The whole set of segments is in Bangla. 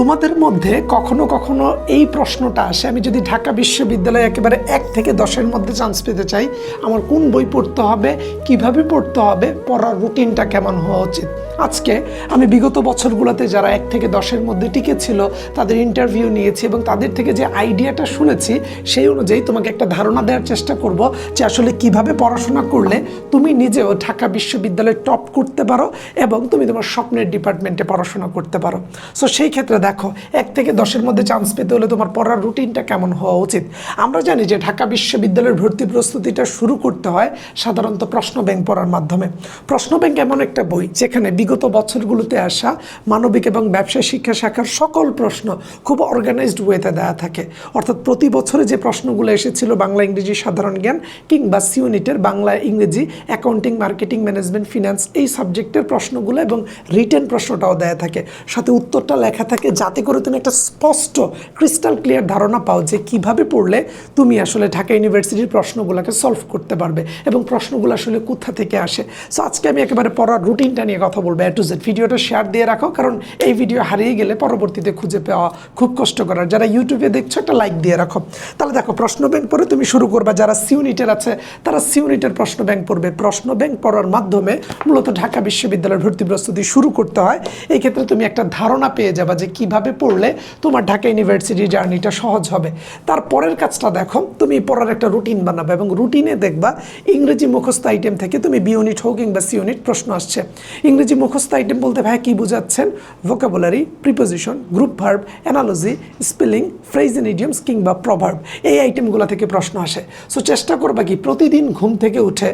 তোমাদের মধ্যে কখনো কখনো এই প্রশ্নটা আসে। আমি যদি ঢাকা বিশ্ববিদ্যালয়ে একেবারে এক থেকে দশের মধ্যে চান্স পেতে চাই, আমার কোন বই পড়তে হবে, কীভাবে পড়তে হবে, পড়ার রুটিনটা কেমন হওয়া উচিত? আজকে আমি বিগত বছরগুলোতে যারা এক থেকে দশের মধ্যে টিকে ছিল তাদের ইন্টারভিউ নিয়েছি এবং তাদের থেকে যে আইডিয়াটা শুনেছি, সেই অনুযায়ী তোমাকে একটা ধারণা দেওয়ার চেষ্টা করব যে আসলে কীভাবে পড়াশোনা করলে তুমি নিজেও ঢাকা বিশ্ববিদ্যালয়ে টপ করতে পারো এবং তুমি তোমার স্বপ্নের ডিপার্টমেন্টে পড়াশোনা করতে পারো। সো সেই ক্ষেত্রে দেখো, এক থেকে দশের মধ্যে চান্স পেতে হলে তোমার পড়ার রুটিনটা কেমন হওয়া উচিত? আমরা জানি যে ঢাকা বিশ্ববিদ্যালয়ের ভর্তি প্রস্তুতিটা শুরু করতে হয় সাধারণত প্রশ্ন ব্যাংক পড়ার মাধ্যমে। প্রশ্ন ব্যাংক এমন একটা বই যেখানে বিগত বছরগুলোতে আসা মানবিক এবং ব্যবসায় শিক্ষা শাখার সকল প্রশ্ন খুব অর্গানাইজড ওয়েতে দেওয়া থাকে। অর্থাৎ প্রতি বছরে যে প্রশ্নগুলো এসেছিল বাংলা, ইংরেজি, সাধারণ জ্ঞান কিংবা সিউনিটের বাংলা, ইংরেজি অ্যাকাউন্টিং মার্কেটিং ম্যানেজমেন্ট ফিনান্স এই সাবজেক্টের প্রশ্নগুলো এবং রিটেন প্রশ্নটাও দেয়া থাকে। সাথে উত্তরটা লেখা থাকে যাতে করে তুমি একটা স্পষ্ট ক্রিস্টাল ক্লিয়ার ধারণা পাও যে কীভাবে পড়লে তুমি আসলে ঢাকা ইউনিভার্সিটির প্রশ্নগুলোকে সলভ করতে পারবে এবং প্রশ্নগুলো আসলে কোথা থেকে আসে। সো আজকে আমি একেবারে পড়ার রুটিনটা নিয়ে কথা বলব এ টু জেড ভিডিওটা শেয়ার দিয়ে রাখো, কারণ এই ভিডিও হারিয়ে গেলে পরবর্তীতে খুঁজে পাওয়া খুব কষ্টকর। যারা ইউটিউবে দেখছ, একটা লাইক দিয়ে রাখো। তাহলে দেখো, প্রশ্ন ব্যাংক পড়ে তুমি শুরু করবা। যারা সিউনিটের আছে, তারা সিউনিটের প্রশ্ন ব্যাংক পড়বে। প্রশ্ন ব্যাংক পড়ার মাধ্যমে মূলত ঢাকা বিশ্ববিদ্যালয়ের ভর্তি প্রস্তুতি শুরু করতে হয়। এই ক্ষেত্রে তুমি একটা ধারণা পেয়ে যাবা যে কীভাবে পড়লে তোমার ঢাকা ইউনিভার্সিটির জার্নিটা সহজ হবে? তারপরের কাজটা দেখো, তুমি পড়ার একটা রুটিন বানাবে এবং রুটিনে দেখবা ইংরেজি মুখস্থ আইটেম থেকে তুমি বি ইউনিট হোক কিংবা সি ইউনিট প্রশ্ন আসছে। ইংরেজি মুখস্থ আইটেম বলতে ভাই কি বোঝাচ্ছেন? Vocabulary preposition group verb analogy spelling phrase and idioms কিংবা প্রভার্ব এই আইটেমগুলো থেকে প্রশ্ন আসে। সো চেষ্টা করবা কি প্রতিদিন ঘুম থেকে উঠে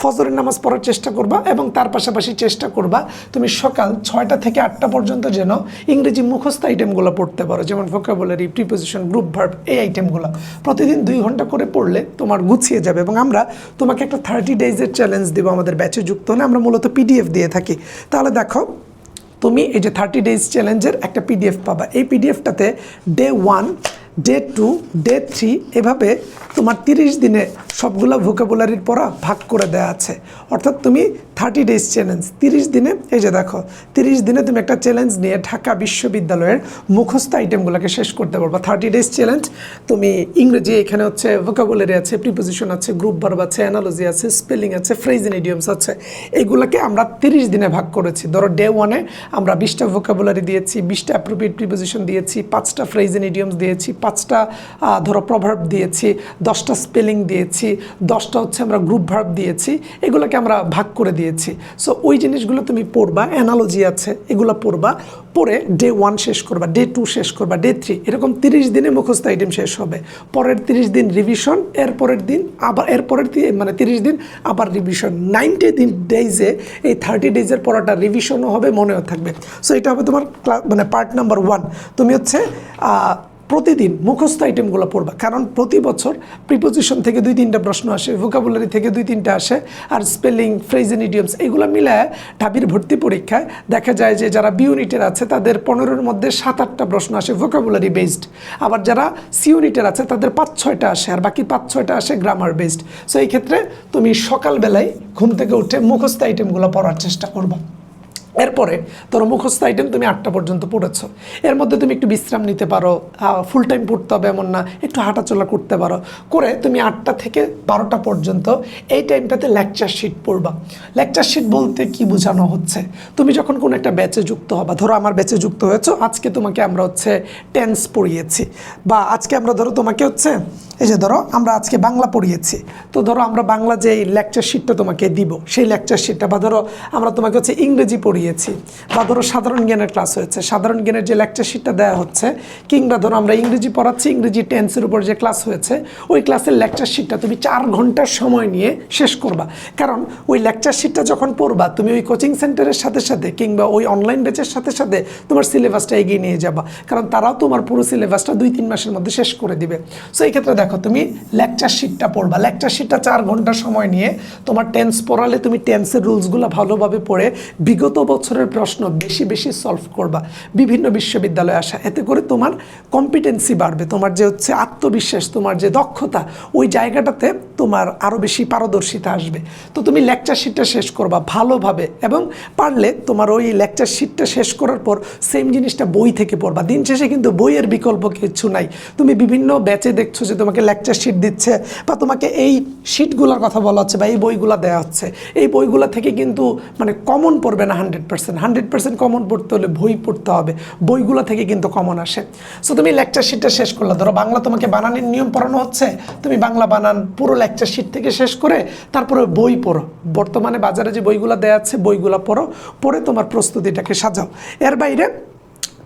ফজরের নামাজ পড়ার চেষ্টা করবা এবং তার পাশাপাশি চেষ্টা করবা তুমি সকাল ছয়টা থেকে আটটা পর্যন্ত যেন ইংরেজি মুখস্থ আইটেমগুলো পড়তে পারো, যেমন ভোকাবুলারি প্রিপোজিশন গ্রুপ ভার্ব এই আইটেমগুলো প্রতিদিন দুই ঘণ্টা করে পড়লে তোমার গুছিয়ে যাবে এবং আমরা তোমাকে একটা থার্টি ডেজের চ্যালেঞ্জ দেবো আমাদের ব্যাচে যুক্ত হলে। আমরা মূলত পিডিএফ দিয়ে থাকি। তাহলে দেখো, তুমি এই যে থার্টি ডেজ চ্যালেঞ্জের একটা পিডিএফ পাবা। এই পিডিএফটাতে day one day two day three এভাবে তোমার তিরিশ দিনে সবগুলো ভোকাবুলারির পড়া ভাগ করে দেওয়া আছে। অর্থাৎ তুমি থার্টি ডেজ চ্যালেঞ্জ তিরিশ দিনে, এই যে দেখো, তিরিশ দিনে তুমি একটা চ্যালেঞ্জ নিয়ে ঢাকা বিশ্ববিদ্যালয়ের মুখস্থ আইটেমগুলোকে শেষ করতে পারবা। থার্টি ডেজ চ্যালেঞ্জ তুমি ইংরেজি, এখানে হচ্ছে ভোকাবুলারি আছে প্রিপোজিশন আছে গ্রুপ ভার্ব আছে অ্যানালজি আছে স্পেলিং আছে ফ্রেজ এন্ড ইডিয়মস আছে। এগুলোকে আমরা তিরিশ দিনে ভাগ করেছি। ধরো ডে ওয়ানে আমরা বিশটা ভোকাবুলারি দিয়েছি, বিশটা অ্যাপ্রোপ্রিয়েট প্রিপোজিশন দিয়েছি, পাঁচটা ফ্রেজ এন্ড ইডিয়মস দিয়েছি, পাঁচটা ধরো প্রভার্ব দিয়েছি দশটা স্পেলিং দিয়েছি, দশটা হচ্ছে আমরা গ্রুপ ভার্ব দিয়েছি, এগুলোকে আমরা ভাগ করে দিয়েছি। সো ওই জিনিসগুলো তুমি পড়বা অ্যানালজি আছে, এগুলো পড়বা পরে ডে ওয়ান শেষ করবা ডে টু শেষ করবা ডে থ্রি এরকম তিরিশ দিনে মুখস্থ আইটেম শেষ হবে। পরের তিরিশ দিন রিভিশন এর পরের দিন আবার, এর পরের দি- মানে তিরিশ দিন আবার রিভিশন নাইনটি দিন ডেইজে এই থার্টি ডেজের পড়াটা রিভিশনও হবে, মনেও থাকবে। সো এটা হবে তোমার মানে পার্ট নাম্বার ওয়ান তুমি হচ্ছে প্রতিদিন মুখস্থ আইটেমগুলো পড়বা। কারণ প্রতি বছর প্রিপোজিশন থেকে দুই তিনটা প্রশ্ন আসে ভোকাবুলারি থেকে দুই তিনটা আসে, আর স্পেলিং ফ্রেজ এন্ড ইডিয়মস এগুলো মিলায় ঢাবির ভর্তি পরীক্ষায় দেখা যায় যে যারা বি ইউনিটের আছে, তাদের পনেরোর মধ্যে সাত আটটা প্রশ্ন আসে ভোকাবুলারি বেসড আবার যারা সি ইউনিটের আছে, তাদের পাঁচ ছয়টা আসে, আর বাকি পাঁচ ছয়টা আসে গ্রামার বেসড সো এই ক্ষেত্রে তুমি সকালবেলায় ঘুম থেকে উঠে মুখস্থ আইটেমগুলো পড়ার চেষ্টা করবা। এরপরে তোর মুখস্থ আইটেম তুমি আটটা পর্যন্ত পড়েছো। এর মধ্যে তুমি একটু বিশ্রাম নিতে পারো ফুল টাইম পড়তে হবে এমন না, একটু হাঁটাচলা করতে পারো। করে তুমি আটটা থেকে বারোটা পর্যন্ত এই টাইমটাতে লেকচার শিট পড়বা। লেকচার শিট বলতে কি বোঝানো হচ্ছে? তুমি যখন কোনো একটা ব্যাচে যুক্ত হবা, ধরো আমার ব্যাচে যুক্ত হয়েছো, আজকে তোমাকে আমরা হচ্ছে টেন্স পড়িয়েছি। বা আজকে আমরা ধরো তোমাকে হচ্ছে, এই যে ধরো আমরা আজকে বাংলা পড়িয়েছি। তো ধরো আমরা বাংলা যে লেকচার শিটটা তোমাকে দিব, সেই লেকচার শিটটা বা ধরো আমরা তোমাকে হচ্ছে ইংরেজি পড়িয়েছি বা ধরো সাধারণ জ্ঞানের ক্লাস হয়েছে। সাধারণ জ্ঞানের যে লেকচার শিটটা দেওয়া হচ্ছে, কিংবা ধরো আমরা ইংরেজি পড়াচ্ছি, ইংরেজি টেন্সের উপর যে ক্লাস হয়েছে, ওই ক্লাসের লেকচার শিটটা তুমি চার ঘণ্টার সময় নিয়ে শেষ করবা। কারণ ওই লেকচার শিটটা যখন পড়বা, তুমি ওই কোচিং সেন্টারের সাথে সাথে কিংবা ওই অনলাইন ব্যাচের সাথে সাথে তোমার সিলেবাসটা এগিয়ে নিয়ে যাবা। কারণ তারাও তোমার পুরো সিলেবাসটা দুই তিন মাসের মধ্যে শেষ করে দিবে। সো এই ক্ষেত্রে দেখো, তুমি লেকচার শিটটা পড়বা। লেকচার শিটটা চার ঘণ্টা সময় নিয়ে তোমার টেন্স পড়ালে তুমি টেন্সের রুলসগুলো ভালোভাবে পড়ে, বিগত বছরের প্রশ্ন বেশি বেশি সলভ করবা। বিভিন্ন বিশ্ববিদ্যালয়ে আসা। এতে করে তোমার কম্পিটেন্সি বাড়বে। তোমার যে হচ্ছে আত্মবিশ্বাস, তোমার যে দক্ষতা, ওই জায়গাটাতে তোমার আরও বেশি পারদর্শিতা আসবে। তো তুমি লেকচার শিটটা শেষ করবা ভালোভাবে এবং পারলে তোমার ওই লেকচার শিটটা শেষ করার পর সেম জিনিসটা বই থেকে পড়বা। দিন শেষে কিন্তু বইয়ের বিকল্প কিছু নাই। তুমি বিভিন্ন ব্যাচে দেখছ যে তোমাকে লেকচার শিট দিচ্ছে বা তোমাকে এই শিটগুলোর কথা বলা হচ্ছে বা এই বইগুলো দেওয়া হচ্ছে। এই বইগুলো থেকে কিন্তু মানে কমন পড়বে না hundred percent hundred percent common পড়তে হলে বই পড়তে হবে। বইগুলো থেকে কিন্তু কমন আসে। সো তুমি লেকচার শিটটা শেষ করলে। ধরো বাংলা তোমাকে বানানের নিয়ম পড়ানো হচ্ছে, তুমি বাংলা বানান, পুরো লেকচার শিট থেকে শেষ করে তারপরে বই পড়ো। বর্তমানে বাজারে যে বইগুলো দেওয়া আছে, বইগুলো পড়ো। পড়ে তোমার প্রস্তুতিটাকে সাজাও। এর বাইরে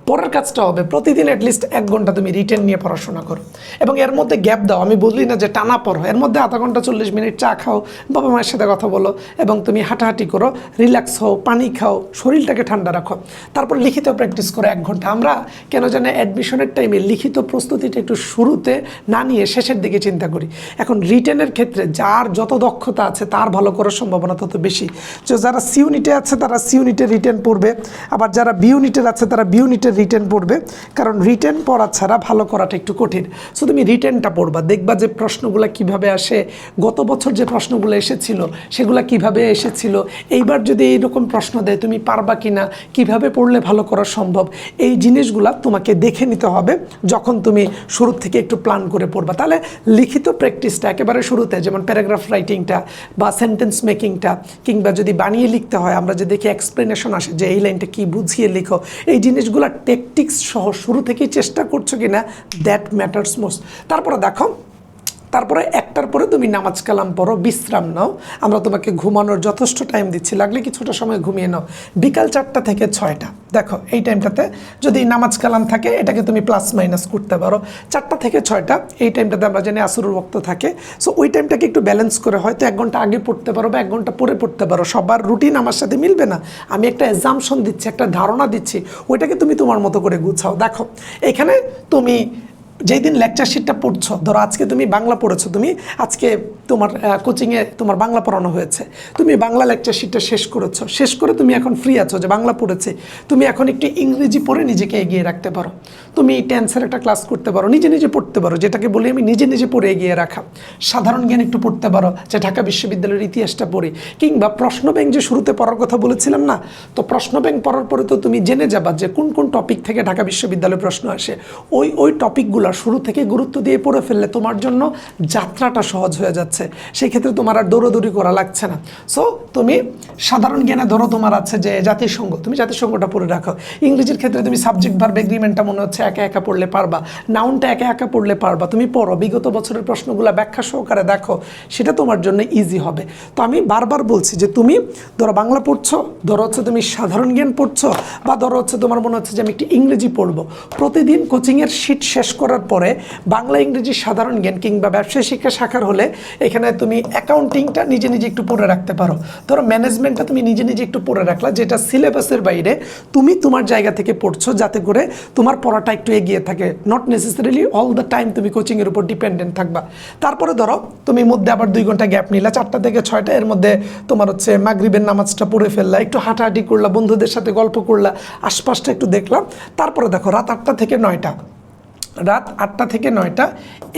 পরের কাজটা হবে, প্রতিদিন অ্যাটলিস্ট এক ঘণ্টা তুমি রিটেন নিয়ে পড়াশোনা করো। এবং এর মধ্যে গ্যাপ দাও, আমি বললি না যে টানা পড়ো, এর মধ্যে আধা ঘণ্টা চল্লিশ মিনিট চা খাও, বাবা মায়ের সাথে কথা বলো এবং তুমি হাঁটাহাঁটি করো রিল্যাক্স হও, পানি খাও, শরীরটাকে ঠান্ডা রাখো। তারপর লিখিত প্র্যাকটিস করো এক ঘণ্টা। আমরা কেন জানে অ্যাডমিশনের টাইমে লিখিত প্রস্তুতিটা একটু শুরুতে না নিয়ে শেষের দিকে চিন্তা করি। এখন রিটেনের ক্ষেত্রে যার যত দক্ষতা আছে তার ভালো করার সম্ভাবনা তত বেশি। তো যারা সি ইউনিটে আছে তারা সি ইউনিটে রিটেন পড়বে, আবার যারা বি ইউনিটের আছে তারা বি ইউনিটের রিটেন পড়বে, কারণ রিটেন পড়া ছাড়া ভালো করাটা একটু কঠিন। সো তুমি রিটেনটা পড়বা, দেখবা যে প্রশ্নগুলো কীভাবে আসে, গত বছর যে প্রশ্নগুলো এসেছিল, সেগুলো কীভাবে এসেছিল, এইবার যদি এইরকম প্রশ্ন দেয়, তুমি পারবা কি না কীভাবে পড়লে ভালো করা সম্ভব, এই জিনিসগুলা তোমাকে দেখে নিতে হবে যখন তুমি শুরু থেকে একটু প্ল্যান করে পড়বা। তাহলে লিখিত প্র্যাকটিসটা একেবারে শুরুতে, যেমন প্যারাগ্রাফ রাইটিংটা বা সেন্টেন্স মেকিংটা কিংবা যদি বানিয়ে লিখতে হয়, আমরা যে দেখি এক্সপ্লেনেশন আসে যে এই লাইনটা কি বুঝিয়ে লিখো, এই জিনিসগুলো টেকটিক্স সহ শুরু থেকেই চেষ্টা করছ কি না দ্যাট ম্যাটার্স মোস্ট তারপরে দেখো তারপরে একটার পরে তুমি নামাজ কালাম পড়ো, বিশ্রাম নাও। আমরা তোমাকে ঘুমানোর যথেষ্ট টাইম দিচ্ছি। লাগলে কিছুটা সময় ঘুমিয়ে নাও। বিকাল চারটা থেকে ছয়টা। দেখো, এই টাইমটাতে যদি নামাজ কালাম থাকে, এটাকে তুমি প্লাস মাইনাস করতে পারো। চারটা থেকে ছয়টা, এই টাইমটাতে আমরা জানি আসুরুর বক্ত থাকে। সো ওই টাইমটাকে একটু ব্যালেন্স করে হয়তো এক ঘণ্টা আগে পড়তে পারো বা এক ঘণ্টা পরে পড়তে পারো। সবার রুটিন আমার সাথে মিলবে না। আমি একটা এক্সামশন দিচ্ছি, একটা ধারণা দিচ্ছি। ওইটাকে তুমি তোমার মতো করে গুছাও। দেখো, এখানে তুমি যেই দিন লেকচার শিটটা পড়ছো ধরো আজকে তুমি বাংলা পড়েছো তুমি আজকে তোমার কোচিংয়ে তোমার বাংলা পড়ানো হয়েছে। তুমি বাংলা লেকচার শিটটা শেষ করেছ। শেষ করে তুমি এখন ফ্রি আছো যে বাংলা পড়েছে। তুমি এখন একটু ইংরেজি পড়ে নিজেকে এগিয়ে রাখতে পারো। তুমি টেন্সের একটা ক্লাস করতে পারো। নিজে নিজে পড়তে পারো। যেটাকে বলি আমি নিজে নিজে পড়ে এগিয়ে রাখা। সাধারণ জ্ঞান একটু পড়তে পারো। যে ঢাকা বিশ্ববিদ্যালয়ের ইতিহাসটা পড়ি। কিংবা প্রশ্ন ব্যাংক যে শুরুতে পড়ার কথা বলেছিলাম না? তো প্রশ্ন ব্যাংক পড়ার পরে তো তুমি জেনে যাবা যে কোন কোন টপিক থেকে ঢাকা বিশ্ববিদ্যালয়ে প্রশ্ন আসে। ওই ওই টপিকগুলো শুরু থেকে গুরুত্ব দিয়ে পড়ে ফেললে তোমার জন্য যাত্রাটা সহজ হয়ে যাচ্ছে। সেই ক্ষেত্রে তোমার আর দৌড়দৌড়ি করা লাগছে না। সো তুমি সাধারণ জ্ঞানে ধরো তোমার আছে যে জাতিসংঘ, তুমি জাতিসংঘটা পড়ে রাখো। ইংরেজির ক্ষেত্রে তুমি সাবজেক্ট ভার্ব এগ্রিমেন্টটা মনে হচ্ছে একা একা পড়লে পারবা নাউনটা একা একা পড়লে পারবা। তুমি পড়ো, বিগত বছরের প্রশ্নগুলো ব্যাখ্যা সহকারে দেখো, সেটা তোমার জন্য ইজি হবে। তো আমি বারবার বলছি যে তুমি ধরো বাংলা পড়ছো, ধরো হচ্ছে তুমি সাধারণ জ্ঞান পড়ছো, বা ধরো হচ্ছে তোমার মনে হচ্ছে যে আমি একটি ইংরেজি পড়ব। প্রতিদিন কোচিংয়ের শিট শেষ করার পরে বাংলা ইংরেজি সাধারণ জ্ঞান কিংবা ব্যবসায় শিক্ষা শাখার হলে এখানে তুমি অ্যাকাউন্টিংটা নিজে নিজে একটু পড়ে রাখতে পারো। ধরো ম্যানেজমেন্টটা তুমি নিজে নিজে একটু পড়ে রাখলা, যেটা সিলেবাসের বাইরে তুমি তোমার জায়গা থেকে পড়ছো যাতে করে তোমার পড়াটা একটু এগিয়ে থাকে। Not necessarily all the time তুমি কোচিংয়ের উপর ডিপেন্ডেন্ট থাকবা। তারপরে ধরো, তুমি মধ্যে আবার দুই ঘণ্টা গ্যাপ নিলা, চারটা থেকে ছয়টা, এর মধ্যে তোমার হচ্ছে মাগরিবের নামাজটা পড়ে ফেললা, একটু হাঁটাহাঁটি করলা, বন্ধুদের সাথে গল্প করলা, আশপাশটা একটু দেখলাম তারপরে দেখো, রাত আটটা থেকে নয়টা। রাত আটটা থেকে নয়টা।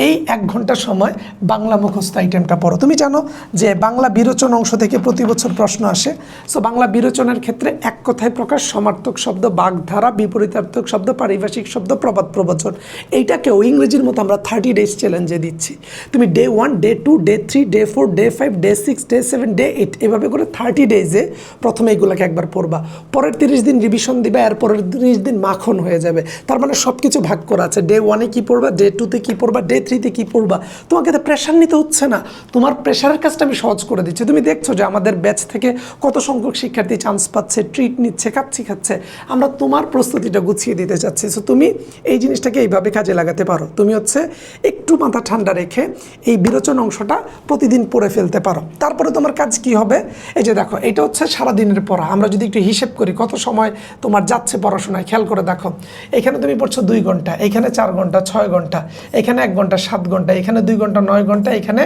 এই এক ঘণ্টা সময় বাংলা মুখস্থ আইটেমটা পড়ো। তুমি জানো যে বাংলা বিরোচন অংশ থেকে প্রতি বছর প্রশ্ন আসে। সো বাংলা বিরোচনের ক্ষেত্রে এক কথায় প্রকাশ, সমার্থক শব্দ, বাগধারা, বিপরীতার্থক শব্দ, পারিভাষিক শব্দ, প্রবাদ প্রবচন। এইটাকেও ইংরেজির মতো আমরা থার্টি ডেজ চ্যালেঞ্জে দিচ্ছি। তুমি day one day two day three day four day five day six day seven day eight এভাবে করে থার্টি ডেজে প্রথমে এগুলোকে একবার পড়বা। পরের তিরিশ দিন রিভিশন দিবা এর পরের তিরিশ দিন মাখন হয়ে যাবে। তার মানে সব কিছু ভাগ করা আছে। ডে ওয়ানে কী পড়বা ডে টুতে কী পড়বা ডে থ্রিতে কী পড়বা? তোমাকে তো প্রেশার নিতে হচ্ছে না। তোমার প্রেশারের কাজটা আমি সহজ করে দিচ্ছি। তুমি দেখছ যে আমাদের ব্যাচ থেকে কত সংখ্যক শিক্ষার্থী চান্স পাচ্ছে ট্রিট নিচ্ছে কাচ্ছি খাচ্ছে। আমরা তোমার প্রস্তুতিটা গুছিয়ে দিতে চাচ্ছি। সো তুমি এই জিনিসটাকে এইভাবে কাজে লাগাতে পারো। তুমি হচ্ছে একটু মাথা ঠান্ডা রেখে এই বিরোচন অংশটা প্রতিদিন পড়ে ফেলতে পারো। তারপরে তোমার কাজ কি হবে? এই যে দেখো, এটা হচ্ছে সারাদিনের পড়া। আমরা যদি একটু হিসেব করি, কত সময় তোমার যাচ্ছে পড়াশোনায়, খেয়াল করে দেখো। এখানে তুমি পড়ছো দুই ঘণ্টা, এখানে চার ঘণ্টা, ছয় ঘণ্টা, এখানে এক ঘণ্টা, সাত ঘণ্টা, এখানে দুই ঘণ্টা, নয় ঘণ্টা, এখানে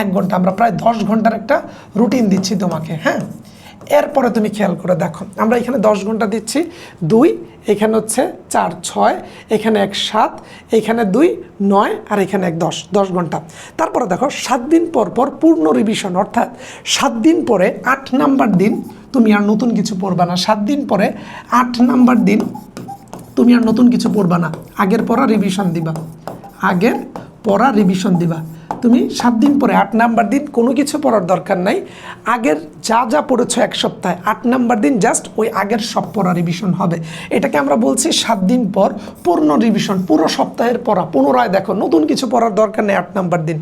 এক ঘণ্টা। আমরা প্রায় দশ ঘণ্টার একটা রুটিন দিচ্ছি তোমাকে হ্যাঁ? এরপরে তুমি খেয়াল করে দেখো, আমরা এখানে দশ ঘণ্টা দিচ্ছি, দুই, এখানে হচ্ছে চার, ছয়, এখানে এক, সাত, এখানে দুই, নয়, আর এখানে এক, দশ দশ ঘণ্টা। তারপরে দেখো, সাত দিন পর পর পূর্ণ রিভিশন অর্থাৎ সাত দিন পরে আট নাম্বার দিন তুমি আর নতুন কিছু পড়বা না। সাত দিন পরে আট নাম্বার দিন তুমি আর নতুন কিছু পড়বা না। আগের পড়া রিভিশন দিবা। আগের পড়া রিভিশন দিবা। তুমি সাত দিন পরে আট নাম্বার দিন কোনো কিছু পড়ার দরকার নাই। আগের যা যা পড়েছো এক সপ্তাহে, আট নাম্বার দিন জাস্ট ওই আগের সব পড়া রিভিশন হবে। এটাকে আমরা বলছি সাত দিন পর পূর্ণ রিভিশন পুরো সপ্তাহের পড়া, পুনরায় দেখো, নতুন কিছু পড়ার দরকার নেই আট নাম্বার দিন।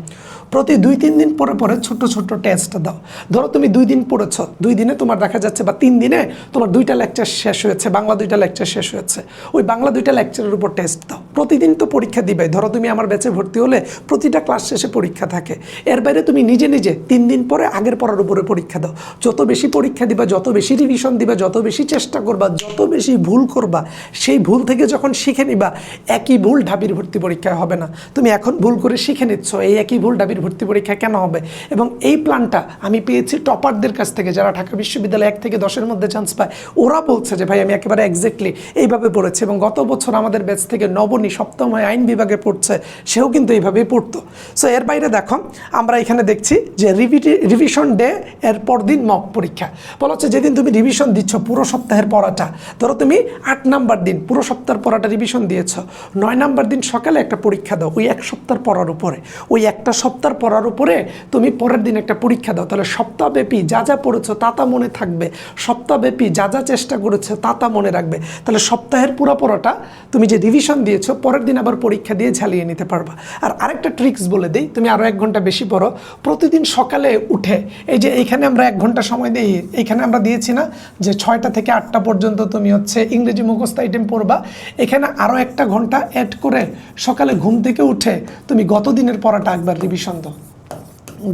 প্রতি দুই, তিন দিন পরে পরে ছোট ছোট টেস্ট দাও। ধরো তুমি দুই দিন পড়েছ, দুই দিনে তোমার দেখা যাচ্ছে বা তিন দিনে তোমার দুইটা লেকচার শেষ হয়েছে, বাংলা দুইটা লেকচার শেষ হয়েছে। ওই বাংলা দুইটা লেকচারের উপর টেস্ট দাও। প্রতিদিন তো পরীক্ষা দিবে ধরো তুমি আমার ব্যাচে ভর্তি হলে প্রতিটা ক্লাস শেষে পরীক্ষা থাকে। এর বাইরে তুমি নিজে নিজে তিন দিন পরে আগের পড়ার উপরে পরীক্ষা দাও। যত বেশি পরীক্ষা দিবা, যত বেশি রিভিশন দিবা, যত বেশি চেষ্টা করবা, যত বেশি ভুল করবা, সেই ভুল থেকে যখন শিখে নিবা, একই ভুল ঢাবির ভর্তি পরীক্ষায় হবে না। তুমি এখন ভুল করে শিখে নিচ্ছ, এই একই ভুল ঢাবির ভর্তি পরীক্ষা কেন হবে? এবং এই প্ল্যানটা আমি পেয়েছি টপারদের কাছ থেকে, যারা ঢাকা বিশ্ববিদ্যালয় এক থেকে দশের মধ্যে চান্স পায়। ওরা বলছে যে, ভাই, আমি একেবারে এক্স্যাক্টলি এইভাবে পড়েছি। এবং গত বছর আমাদের ব্যাচ থেকে নবনী সপ্তম হয় আইন বিভাগে পড়ছে, সেও কিন্তু এইভাবেই পড়তো। সো এর বাইরে দেখো, আমরা এখানে দেখছি যে রিভিটি রিভিশন ডে এর পরদিন মক পরীক্ষা। বলা হচ্ছে যেদিন তুমি রিভিশন দিচ্ছ পুরো সপ্তাহের পড়াটা, ধরো তুমি আট নাম্বার দিন, পুরো সপ্তাহের পড়াটা রিভিশন দিয়েছ, নয় নাম্বার দিন সকালে একটা পরীক্ষা দাও, ওই এক সপ্তাহ পড়ার উপরে। ওই একটা সপ্তাহের পড়ার উপরে তুমি পরের দিন একটা পরীক্ষা দাও, তাহলে সপ্তাহব্যাপী যা যা পড়েছো তা তা মনে থাকবে, সপ্তাহব্যাপী যা যা চেষ্টা করেছ তা তা মনে রাখবে। তাহলে সপ্তাহের পুরো পড়াটা তুমি যে রিভিশন দিয়েছ, পরের দিন আবার পরীক্ষা দিয়ে ঝালিয়ে নিতে পারবা। আর আরেকটা ট্রিক্স বলে দিই তুমি আরও এক ঘণ্টা বেশি পড়ো। প্রতিদিন সকালে উঠে, এই যে এইখানে আমরা এক ঘণ্টা সময় দিই, এইখানে আমরা দিয়েছি না যে ছয়টা থেকে আটটা পর্যন্ত তুমি হচ্ছে ইংরেজি মুখস্থ আইটেম পড়বা। এখানে আরও একটা ঘণ্টা অ্যাড করে সকালে ঘুম থেকে উঠে তুমি গত দিনের পড়াটা একবার রিভিশন দাও।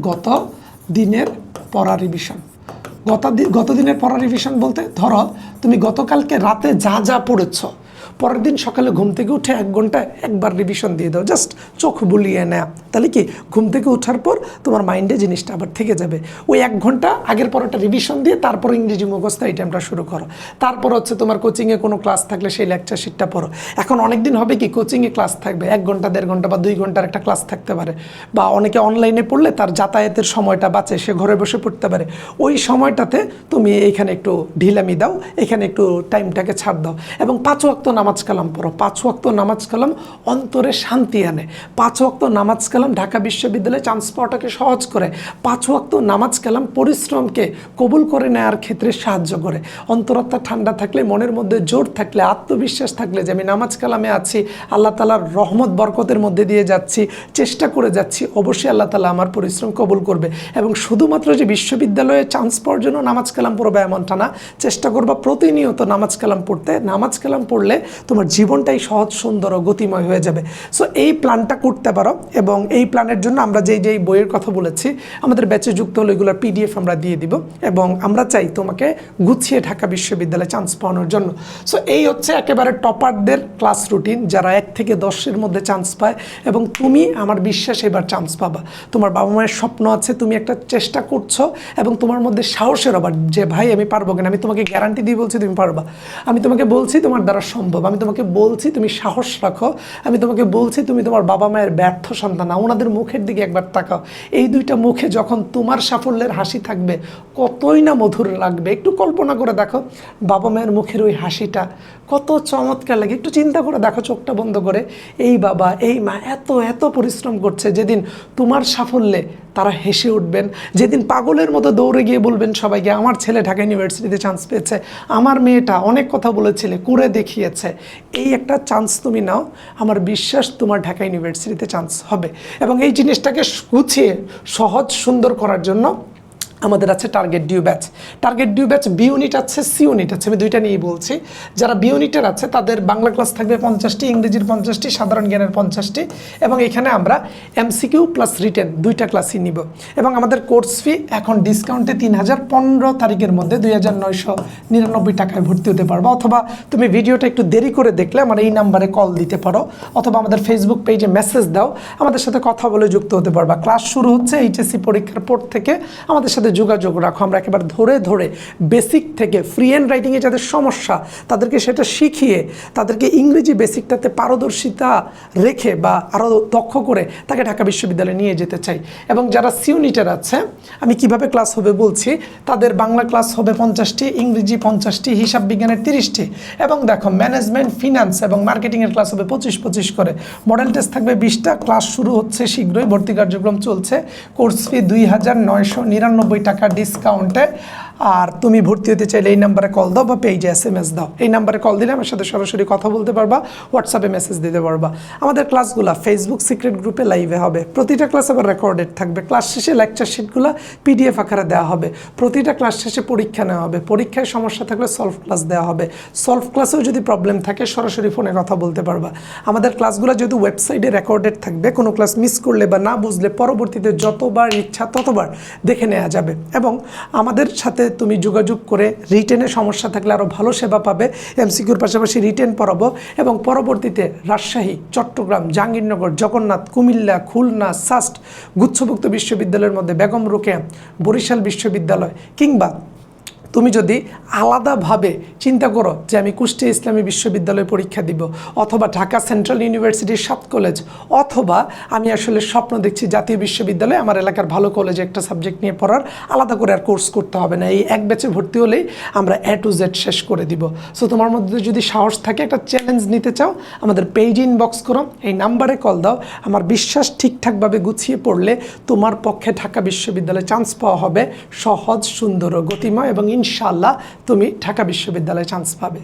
গত দিনের পড়া রিভিশন গত গত দিনের পড়া রিভিশন বলতে ধরো, তুমি গতকালকে রাতে যা যা পড়েছ পরের দিন সকালে ঘুম থেকে উঠে এক ঘণ্টা একবার রিভিশন দিয়ে দাও। জাস্ট চোখ বুলিয়ে নেয়া তাহলে কি? ঘুম থেকে ওঠার পর তোমার মাইন্ডে জিনিসটা আবার থেকে যাবে। ওই এক ঘণ্টা আগের পর একটা রিভিশন দিয়ে তারপর ইংরেজি মুখস্থ টাইমটা শুরু করো। তারপর হচ্ছে তোমার কোচিংয়ে কোনো ক্লাস থাকলে সেই লেকচার শিটটা পড়ো। এখন অনেক দিন হবে কি কোচিংয়ে ক্লাস থাকবে। এক ঘণ্টা, দেড় ঘণ্টা বা দুই ঘণ্টার একটা ক্লাস থাকতে পারে। বা অনেকে অনলাইনে পড়লে তার যাতায়াতের সময়টা বাঁচে, সে ঘরে বসে পড়তে পারে। ওই সময়টাতে তুমি এইখানে একটু ঢিলামি দাও, এখানে একটু টাইমটাকে ছাড় দাও। এবং পাঁচ ওয়াক্ত নামাজ কালাম পড়ো। পাঁচ ওয়াক্ত নামাজ কালাম অন্তরে শান্তি আনে। পাঁচ ওয়াক্ত নামাজ কালাম ঢাকা বিশ্ববিদ্যালয়ে চান্স পাওয়াটাকে সহজ করে। পাঁচ ওয়াক্ত নামাজ কালাম পরিশ্রমকে কবুল করে নেওয়ার ক্ষেত্রে সাহায্য করে। অন্তরাত্মা ঠান্ডা থাকলে, মনের মধ্যে জোর থাকলে, আত্মবিশ্বাস থাকলে যে আমি নামাজ কালামে আছি, আল্লাহ তালার রহমত, বরকতের মধ্যে দিয়ে যাচ্ছি, চেষ্টা করে যাচ্ছি, অবশ্যই আল্লাহ তালা আমার পরিশ্রম কবুল করবে। এবং শুধুমাত্র যে বিশ্ববিদ্যালয়ে চান্স পাওয়ার জন্য নামাজ কালাম পড়বে এমনটা না। চেষ্টা করবা প্রতিনিয়ত নামাজ কালাম পড়তে। নামাজ কালাম পড়লে তোমার জীবনটাই সহজ, সুন্দর ও গতিময় হয়ে যাবে। সো এই প্ল্যানটা করতে পারো এবং এই প্ল্যানের জন্য আমরা যেই যেই বইয়ের কথা বলেছি, আমাদের ব্যাচে যুক্ত হলে এগুলোর পিডিএফ আমরা দিয়ে দিব এবং আমরা চাই তোমাকে গুছিয়ে ঢাকা বিশ্ববিদ্যালয়ে চান্স পাওয়ানোর জন্য। সো এই হচ্ছে একেবারে টপারদের ক্লাস রুটিন যারা এক থেকে দশের মধ্যে চান্স পায় এবং তুমি আমার বিশ্বাস এবার চান্স পাবা। তোমার বাবা মায়ের স্বপ্ন আছে, তুমি একটা চেষ্টা করছ এবং তোমার মধ্যে সাহসের অভাব যে, ভাই, আমি পারব কিনা? আমি তোমাকে গ্যারান্টি দিয়ে বলছি তুমি পারবা। আমি তোমাকে বলছি তোমার দ্বারা সম্ভব। আমি তোমাকে বলছি, তুমি সাহস রাখো। আমি তোমাকে বলছি, তুমি তোমার বাবা মায়ের ব্যর্থ সন্তান না, ওনাদের মুখের দিকে একবার তাকাও। এই দুইটা মুখে যখন তোমার সাফল্যের হাসি থাকবে, কতই না মধুর লাগবে। একটু কল্পনা করে দেখো, বাবা মায়ের মুখের ওই হাসিটা কত চমৎকার লাগে। একটু চিন্তা করে দেখো, চোখটা বন্ধ করে। এই বাবা, এই মা এত এত পরিশ্রম করছে, যেদিন তোমার সাফল্যে তারা হেসে উঠবেন, যেদিন পাগলের মতো দৌড়ে গিয়ে বলবেন সবাইকে, আমার ছেলে ঢাকা ইউনিভার্সিটিতে চান্স পেয়েছে, আমার মেয়েটা অনেক কথা বলেছিলে করে দেখিয়েছে। এই একটা চান্স তুমি নাও। আমার বিশ্বাস তোমার ঢাকা ইউনিভার্সিটিতে চান্স হবে। এবং এই জিনিসটাকে গুছিয়ে সহজ, সুন্দর করার জন্য আমাদের আছে target due batch target due batch B unit আছে সি ইউনিট আছে, আমি দুইটা নিয়েই বলছি। যারা বি ইউনিটের আছে, তাদের বাংলা ক্লাস থাকবে পঞ্চাশটি, ইংরেজির পঞ্চাশটি, সাধারণ জ্ঞানের পঞ্চাশটি, এবং এখানে আমরা এমসিকিউ প্লাস রিটেন দুইটা ক্লাসই নিব। এবং আমাদের কোর্স ফি এখন ডিসকাউন্টে তিন হাজার পনেরো তারিখের মধ্যে দুই হাজার নয়শো নিরানব্বই টাকায় ভর্তি হতে পারব। অথবা তুমি ভিডিওটা একটু দেরি করে দেখলে আমার এই নাম্বারে কল দিতে পারো, অথবা আমাদের ফেসবুক পেজে মেসেজ দাও, আমাদের সাথে কথা বলে যুক্ত হতে পারবা। ক্লাস শুরু হচ্ছে এইচএসসি পরীক্ষার পর থেকে আমাদের সাথে সাথে যোগাযোগ রাখো। আমরা একেবারে ধরে ধরে বেসিক থেকে ফ্রি অ্যান্ড রাইটিংয়ে যাদের সমস্যা, তাদেরকে সেটা শিখিয়ে, তাদেরকে ইংরেজি বেসিকটাতে পারদর্শিতা রেখে বা আরও দক্ষ করে তাকে ঢাকা বিশ্ববিদ্যালয়ে নিয়ে যেতে চাই। এবং যারা সিউনিটার আছে, আমি কীভাবে ক্লাস হবে বলছি, তাদের বাংলা ক্লাস হবে পঞ্চাশটি, ইংরেজি পঞ্চাশটি, হিসাব বিজ্ঞানের তিরিশটি। এবং দেখো ম্যানেজমেন্ট ফিনান্স এবং মার্কেটিংয়ের ক্লাস হবে পঁচিশ পঁচিশ করে। মডেল টেস্ট থাকবে বিশটা ক্লাস শুরু হচ্ছে শীঘ্রই, ভর্তি কার্যক্রম চলছে। কোর্স ফি দুই হাজার নয়শো নিরানব্বই টাকা ডিসকাউন্টে আর তুমি ভর্তি হতে চাইলে এই নাম্বারে কল দাও বা পেজে এস এম এস দাও। এই নাম্বারে কল দিলে আমার সাথে সরাসরি কথা বলতে পারবা হোয়াটসঅ্যাপে মেসেজ দিতে পারবা। আমাদের ক্লাসগুলো ফেসবুক সিক্রেট গ্রুপে লাইভে হবে। প্রতিটা ক্লাস আবার রেকর্ডেড থাকবে। ক্লাস শেষে লেকচার শিটগুলো পিডিএফ আকারে দেওয়া হবে। প্রতিটা ক্লাস শেষে পরীক্ষা নেওয়া হবে। পরীক্ষায় সমস্যা থাকলে সলভ ক্লাস দেওয়া হবে। সলভ ক্লাসেও যদি প্রবলেম থাকে, সরাসরি ফোনে কথা বলতে পারবা। আমাদের ক্লাসগুলো যেহেতু ওয়েবসাইটে রেকর্ডেড থাকবে, কোনো ক্লাস মিস করলে বা না বুঝলে পরবর্তীতে যতবার ইচ্ছা ততবার দেখে নেওয়া যাবে। এবং আমাদের সাথে তুমি যোগাযোগ করে রিটেনে সমস্যা থাকলে আরও ভালো সেবা পাবে। এমসিকিউর পাশাপাশি রিটেন পড়াবো এবং পরবর্তীতে রাজশাহী, চট্টগ্রাম, জাহাঙ্গীরনগর, জগন্নাথ, কুমিল্লা, খুলনা, সাস্ট, গুচ্ছভুক্ত বিশ্ববিদ্যালয়ের মধ্যে বেগম রোকেয়া, বরিশাল বিশ্ববিদ্যালয় কিংবা তুমি যদি আলাদাভাবে চিন্তা করো যে আমি কুষ্টিয়া ইসলামী বিশ্ববিদ্যালয়ে পরীক্ষা দিব, অথবা ঢাকা সেন্ট্রাল ইউনিভার্সিটির সাত কলেজ, অথবা আমি আসলে স্বপ্ন দেখছি জাতীয় বিশ্ববিদ্যালয়ে আমার এলাকার ভালো কলেজে একটা সাবজেক্ট নিয়ে পড়ার, আলাদা করে আর কোর্স করতে হবে না। এই এক ব্যাচে ভর্তি হলেই আমরা এ টু জেড শেষ করে দিব। সো তোমার মধ্যে যদি সাহস থাকে, একটা চ্যালেঞ্জ নিতে চাও, আমাদের পেজ ইনবক্স করো, এই নাম্বারে কল দাও। আমার বিশ্বাস ঠিকঠাকভাবে গুছিয়ে পড়লে তোমার পক্ষে ঢাকা বিশ্ববিদ্যালয়ে চান্স পাওয়া হবে সহজ, সুন্দর গতিময় এবং ইনশাল্লাহ তুমি ঢাকা বিশ্ববিদ্যালয়ে চান্স পাবে।